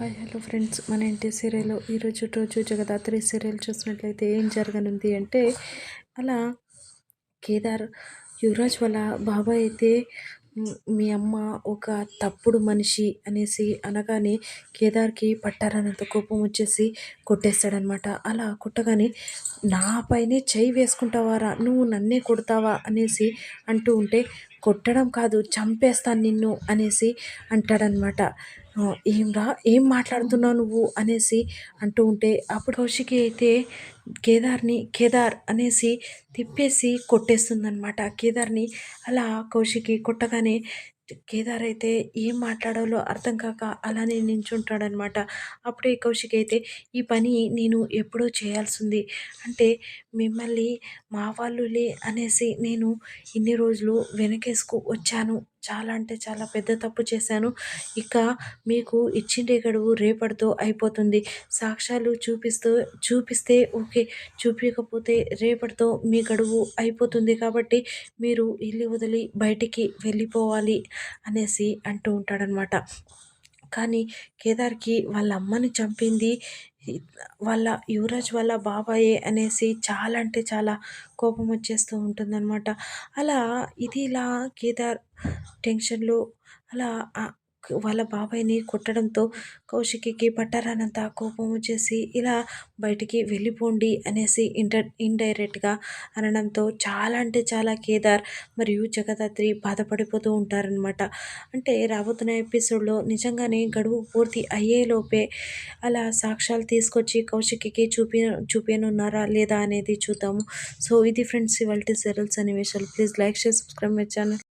Hi hello friends. మన ఇంటి serial ఈరోజు రోజు జగదాత్రి సీరియల్ చూసినట్లయితే ఏం జరగనుంది అంటే అలా కేదార్ యువరాజ్ వాళ్ళ బాబాయ్ అయితే మీ అమ్మ ఒక తప్పుడు మనిషి అనేసి అనగానే కేదార్కి పట్టారనంత కోపం వచ్చేసి కొట్టేస్తాడనమాట అలా కొట్టగానే నా పైనే చెయ్యి వేసుకుంటావారా? నువ్వు నన్నే కొడతావా? అనేసి అంటూ ఉంటే కొట్టడం కాదు చంపేస్తాను నిన్ను అనేసి అంటాడనమాట. ఏం రా ఏం మాట్లాడుతున్నావు నువ్వు అనేసి అంటూ ఉంటే అప్పుడు కౌశికి అయితే కేదార్ని కేదార్ అనేసి తిప్పేసి కొట్టేస్తుందనమాట. కేదార్ని అలా కౌశికి కొట్టగానే కేదార్ అయితే ఏం మాట్లాడాలో అర్థం కాక అలానే నించుంటాడనమాట. అప్పుడే కౌశిక్ అయితే ఈ పని నేను ఎప్పుడో చేయాల్సింది. అంటే మిమ్మల్ని మా వాళ్ళులే అనేసి నేను ఇన్ని రోజులు వెనకేసుకు వచ్చాను. చాలా అంటే చాలా పెద్ద తప్పు చేశాను. ఇక మీకు ఇచ్చిండే గడువు రేపటితో అయిపోతుంది. సాక్ష్యాలు చూపిస్తూ చూపిస్తే ఓకే. చూపించకపోతే రేపటితో మీ గడువు అయిపోతుంది కాబట్టి మీరు ఇల్లు వదిలి బయటికి వెళ్ళిపోవాలి అనేసి అంటూ ఉంటాడనమాట కానీ కేదార్కి వాళ్ళ అమ్మని చంపింది వాళ్ళ యువరాజ్ వాళ్ళ బాబాయే అనేసి చాలా అంటే చాలా కోపం వచ్చేస్తూ ఉంటుందన్నమాట. అలా ఇది ఇలా కేదార్ టెన్షన్లు అలా వాళ్ళ బాబాయ్ని కొట్టడంతో కౌశికికి పట్టారానంత కోపం వచ్చేసి ఇలా బయటికి వెళ్ళిపోండి అనేసి ఇంటర్ ఇండైరెక్ట్గా అనడంతో చాలా అంటే చాలా కేదార్ మరియు జగదాత్రి బాధపడిపోతూ ఉంటారనమాట అంటే రాబోతున్న ఎపిసోడ్లో నిజంగానే గడువు పూర్తి అయ్యేలోపే అలా సాక్ష్యాలు తీసుకొచ్చి కౌశిక్కి చూపి చూపించనున్నారా లేదా అనేది చూద్దాము. సో ఇది ఫ్రెండ్స్ ఇవాళ సెరల్ సన్నివేశాలు. Please like share subscribe my channel.